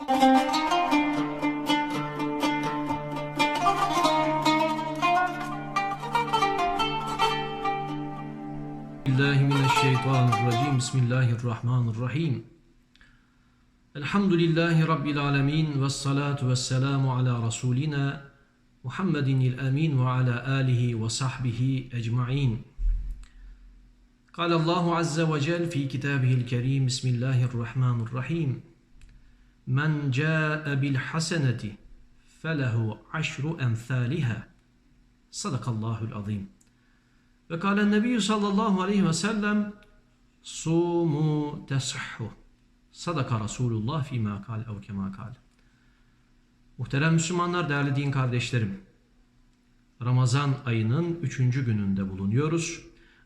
بسم الله الرحمن الرحيم. الحمد لله رب العالمين والصلاة والسلام على رسولنا محمد الأمين وعلى آله وصحبه أجمعين. قال الله عز وجل في كتابه الكريم بسم الله الرحمن الرحيم. Men ca'e bil haseneti felehu aşru emthaliha. Sadakallahul azim. Ve kâle nebiyyü sallallahu aleyhi ve sellem sumu tesahhu. Sadaka Resulullah fîmâ kâl ev kemâ kâl. Muhterem Müslümanlar, değerli din kardeşlerim. Ramazan ayının üçüncü gününde bulunuyoruz.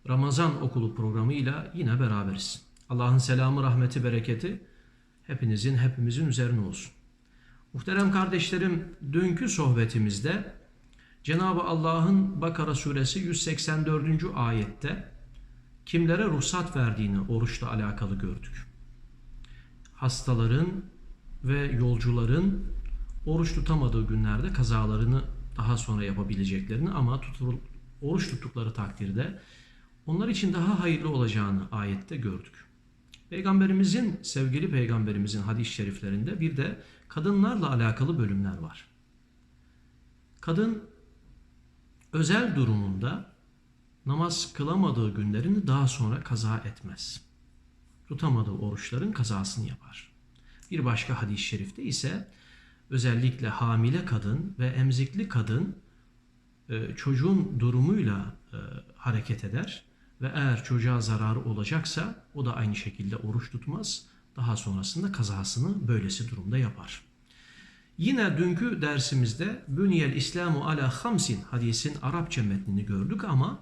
Ramazan okulu programıyla yine beraberiz. Allah'ın selamı, rahmeti, bereketi hepinizin, hepimizin üzerine olsun. Muhterem kardeşlerim, dünkü sohbetimizde Cenab-ı Allah'ın Bakara suresi 184. ayette kimlere ruhsat verdiğini oruçla alakalı gördük. Hastaların ve yolcuların oruç tutamadığı günlerde kazalarını daha sonra yapabileceklerini ama tutur, oruç tuttukları takdirde onlar için daha hayırlı olacağını ayette gördük. Peygamberimizin, sevgili peygamberimizin hadis-i şeriflerinde bir de kadınlarla alakalı bölümler var. Kadın özel durumunda namaz kılamadığı günlerini daha sonra kaza etmez. Tutamadığı oruçların kazasını yapar. Bir başka hadis-i şerifte ise özellikle hamile kadın ve emzikli kadın e, çocuğun durumuyla e, hareket eder ve eğer çocuğa zararı olacaksa o da aynı şekilde oruç tutmaz. Daha sonrasında kazasını böylesi durumda yapar. Yine dünkü dersimizde Büniyel İslamu ala hamsin hadisin Arapça metnini gördük ama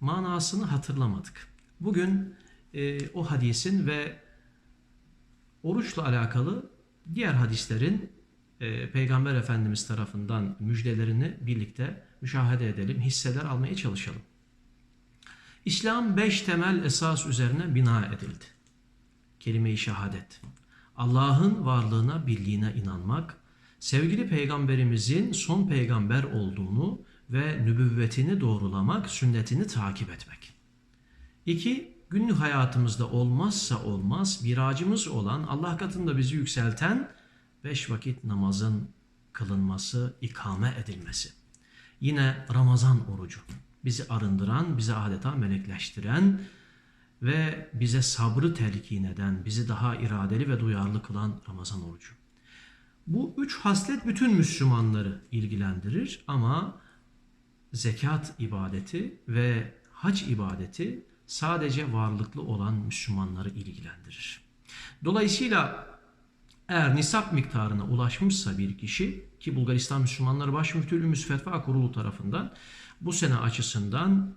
manasını hatırlamadık. Bugün e, o hadisin ve oruçla alakalı diğer hadislerin e, Peygamber Efendimiz tarafından müjdelerini birlikte müşahede edelim, hisseler almaya çalışalım. İslam beş temel esas üzerine bina edildi. Kelime-i şehadet. Allah'ın varlığına, birliğine inanmak, sevgili peygamberimizin son peygamber olduğunu ve nübüvvetini doğrulamak, sünnetini takip etmek. İki, günlük hayatımızda olmazsa olmaz viracımız olan Allah katında bizi yükselten beş vakit namazın kılınması, ikame edilmesi. Yine Ramazan orucu bizi arındıran, bizi adeta melekleştiren ve bize sabrı telkin eden, bizi daha iradeli ve duyarlı kılan Ramazan orucu. Bu üç haslet bütün Müslümanları ilgilendirir ama zekat ibadeti ve hac ibadeti sadece varlıklı olan Müslümanları ilgilendirir. Dolayısıyla eğer nisap miktarına ulaşmışsa bir kişi ki Bulgaristan Müslümanları Baş Müftülüğümüz Fetva Kurulu tarafından bu sene açısından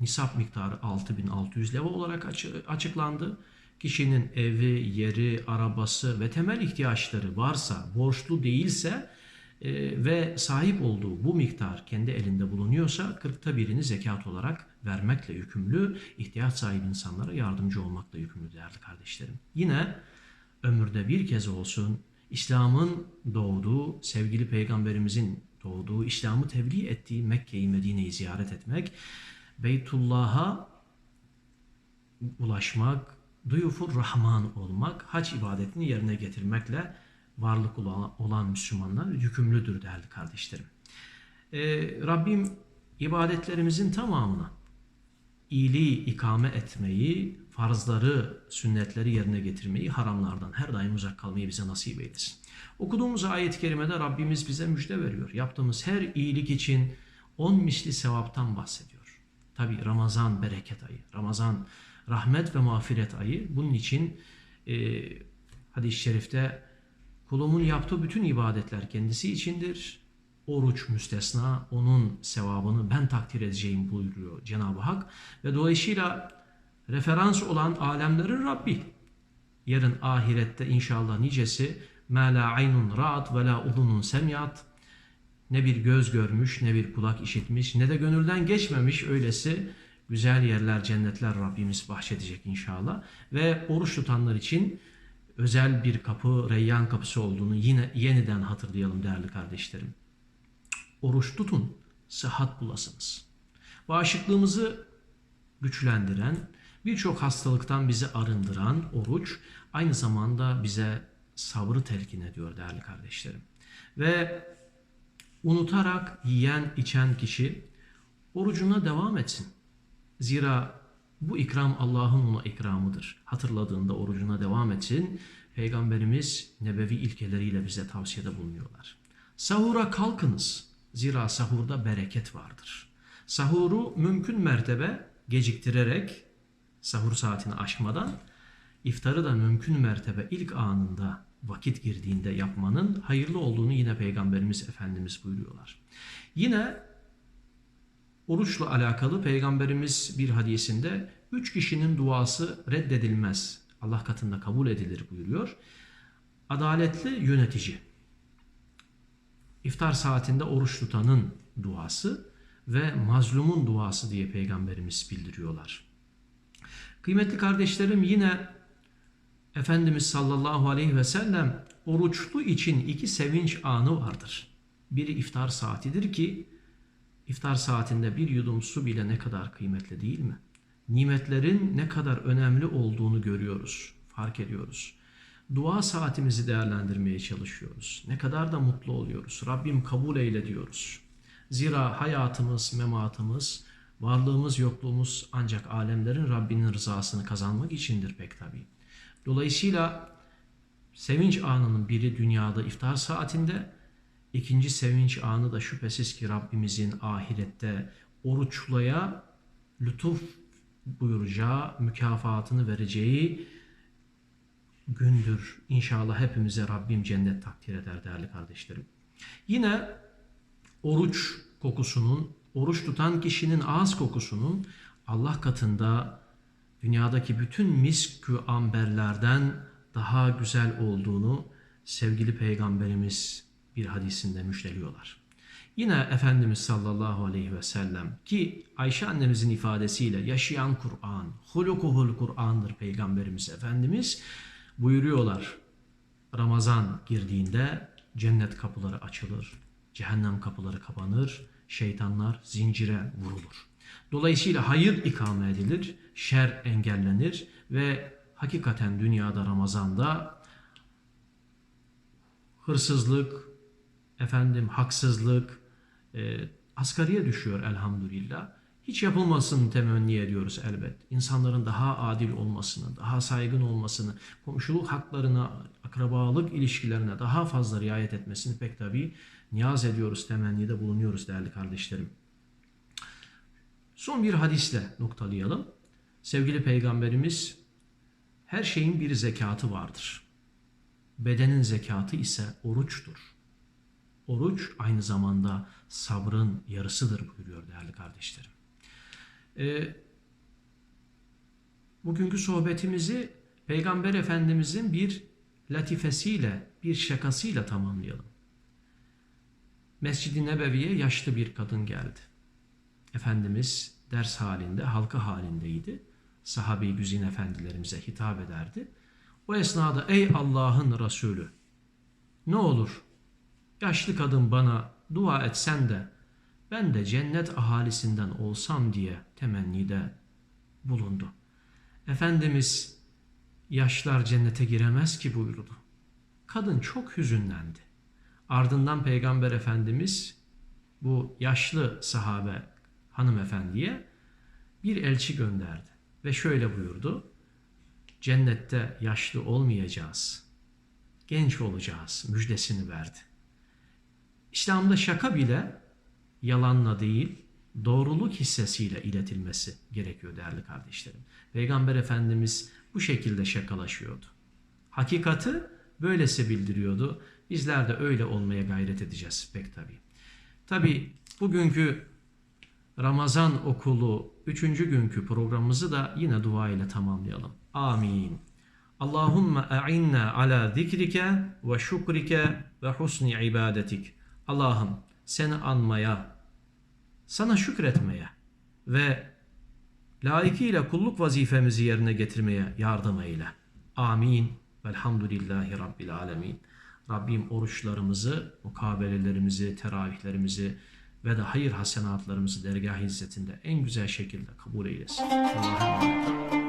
nisap miktarı 6600 leva olarak açıklandı. Kişinin evi, yeri, arabası ve temel ihtiyaçları varsa, borçlu değilse e, ve sahip olduğu bu miktar kendi elinde bulunuyorsa kırkta birini zekat olarak vermekle yükümlü, ihtiyaç sahibi insanlara yardımcı olmakla yükümlü değerli kardeşlerim. Yine ömürde bir kez olsun İslam'ın doğduğu, sevgili peygamberimizin doğduğu, İslam'ı tebliğ ettiği Mekke'yi, Medine'yi ziyaret etmek, Beytullah'a ulaşmak, duyufur Rahman olmak, hac ibadetini yerine getirmekle varlık olan Müslümanlar yükümlüdür değerli kardeşlerim. Ee, Rabbim ibadetlerimizin tamamına iyiliği ikame etmeyi, farzları, sünnetleri yerine getirmeyi, haramlardan her daim uzak kalmayı bize nasip eylesin. Okuduğumuz ayet-i kerimede Rabbimiz bize müjde veriyor. Yaptığımız her iyilik için on misli sevaptan bahsediyor. Tabi Ramazan bereket ayı, Ramazan rahmet ve mağfiret ayı. Bunun için e, hadis-i şerifte kulumun yaptığı bütün ibadetler kendisi içindir Oruç müstesna, onun sevabını ben takdir edeceğim buyuruyor Cenab-ı Hak. Ve dolayısıyla referans olan alemlerin Rabbi. Yarın ahirette inşallah nicesi مَا لَا عَيْنٌ رَعَتْ وَلَا اُذُنٌ سَمْيَاتٍ Ne bir göz görmüş, ne bir kulak işitmiş, ne de gönülden geçmemiş öylesi güzel yerler, cennetler Rabbimiz bahşedecek inşallah. Ve oruç tutanlar için özel bir kapı, Reyyan kapısı olduğunu yine yeniden hatırlayalım değerli kardeşlerim. Oruç tutun, sıhhat bulasınız. Bağışıklığımızı güçlendiren, birçok hastalıktan bizi arındıran oruç aynı zamanda bize sabrı telkin ediyor değerli kardeşlerim. Ve unutarak yiyen içen kişi orucuna devam etsin. Zira bu ikram Allah'ın ona ikramıdır. Hatırladığında orucuna devam etsin. Peygamberimiz nebevi ilkeleriyle bize tavsiyede bulunuyorlar. Sahura kalkınız. Zira sahurda bereket vardır. Sahuru mümkün mertebe geciktirerek sahur saatini aşmadan iftarı da mümkün mertebe ilk anında vakit girdiğinde yapmanın hayırlı olduğunu yine Peygamberimiz Efendimiz buyuruyorlar. Yine oruçla alakalı Peygamberimiz bir hadisinde üç kişinin duası reddedilmez. Allah katında kabul edilir buyuruyor. Adaletli yönetici. İftar saatinde oruç tutanın duası ve mazlumun duası diye Peygamberimiz bildiriyorlar. Kıymetli kardeşlerim yine Efendimiz sallallahu aleyhi ve sellem oruçlu için iki sevinç anı vardır. Biri iftar saatidir ki iftar saatinde bir yudum su bile ne kadar kıymetli değil mi? Nimetlerin ne kadar önemli olduğunu görüyoruz, fark ediyoruz. Dua saatimizi değerlendirmeye çalışıyoruz. Ne kadar da mutlu oluyoruz. Rabbim kabul eyle diyoruz. Zira hayatımız, mematımız, varlığımız, yokluğumuz ancak alemlerin Rabbinin rızasını kazanmak içindir pek tabii. Dolayısıyla sevinç anının biri dünyada iftar saatinde, ikinci sevinç anı da şüphesiz ki Rabbimizin ahirette oruçlaya lütuf buyuracağı, mükafatını vereceği gündür. İnşallah hepimize Rabbim cennet takdir eder değerli kardeşlerim. Yine oruç kokusunun, oruç tutan kişinin ağız kokusunun Allah katında dünyadaki bütün miskü amberlerden daha güzel olduğunu sevgili peygamberimiz bir hadisinde müjdeliyorlar. Yine Efendimiz sallallahu aleyhi ve sellem ki Ayşe annemizin ifadesiyle yaşayan Kur'an, hulukuhul Kur'an'dır peygamberimiz Efendimiz buyuruyorlar. Ramazan girdiğinde cennet kapıları açılır, cehennem kapıları kapanır, şeytanlar zincire vurulur. Dolayısıyla hayır ikame edilir, şer engellenir ve hakikaten dünyada Ramazan'da hırsızlık, efendim haksızlık e, asgariye düşüyor elhamdülillah. Hiç yapılmasını temenni ediyoruz elbet. İnsanların daha adil olmasını, daha saygın olmasını, komşuluk haklarına, akrabalık ilişkilerine daha fazla riayet etmesini pek tabii niyaz ediyoruz, temennide bulunuyoruz değerli kardeşlerim. Son bir hadisle noktalayalım. Sevgili Peygamberimiz her şeyin bir zekatı vardır. Bedenin zekatı ise oruçtur. Oruç aynı zamanda sabrın yarısıdır buyuruyor değerli kardeşlerim. Ee, bugünkü sohbetimizi Peygamber Efendimizin bir latifesiyle, bir şakasıyla tamamlayalım. Mescid-i Nebevi'ye yaşlı bir kadın geldi. Efendimiz ders halinde, halka halindeydi. Sahabe-i güzin efendilerimize hitap ederdi. O esnada ey Allah'ın Resulü ne olur yaşlı kadın bana dua etsen de ben de cennet ahalisinden olsam diye temennide bulundu. Efendimiz yaşlar cennete giremez ki buyurdu. Kadın çok hüzünlendi. Ardından Peygamber Efendimiz bu yaşlı sahabe hanımefendiye bir elçi gönderdi. Ve şöyle buyurdu. Cennette yaşlı olmayacağız. Genç olacağız müjdesini verdi. İslam'da şaka bile yalanla değil, doğruluk hissesiyle iletilmesi gerekiyor değerli kardeşlerim. Peygamber Efendimiz bu şekilde şakalaşıyordu. Hakikati böylesi bildiriyordu. Bizler de öyle olmaya gayret edeceğiz pek tabi. Tabi bugünkü Ramazan okulu 3. günkü programımızı da yine dua ile tamamlayalım. Amin. Allahümme a'inna ala zikrike ve şukrike ve husni ibadetik. Allah'ım seni anmaya, sana şükretmeye ve layıkıyla kulluk vazifemizi yerine getirmeye yardım eyle. Amin. Velhamdülillahi Rabbil alemin. Rabbim oruçlarımızı, mukabelelerimizi, teravihlerimizi ve de hayır hasenatlarımızı dergah izzetinde en güzel şekilde kabul eylesin. Allah'a emanet.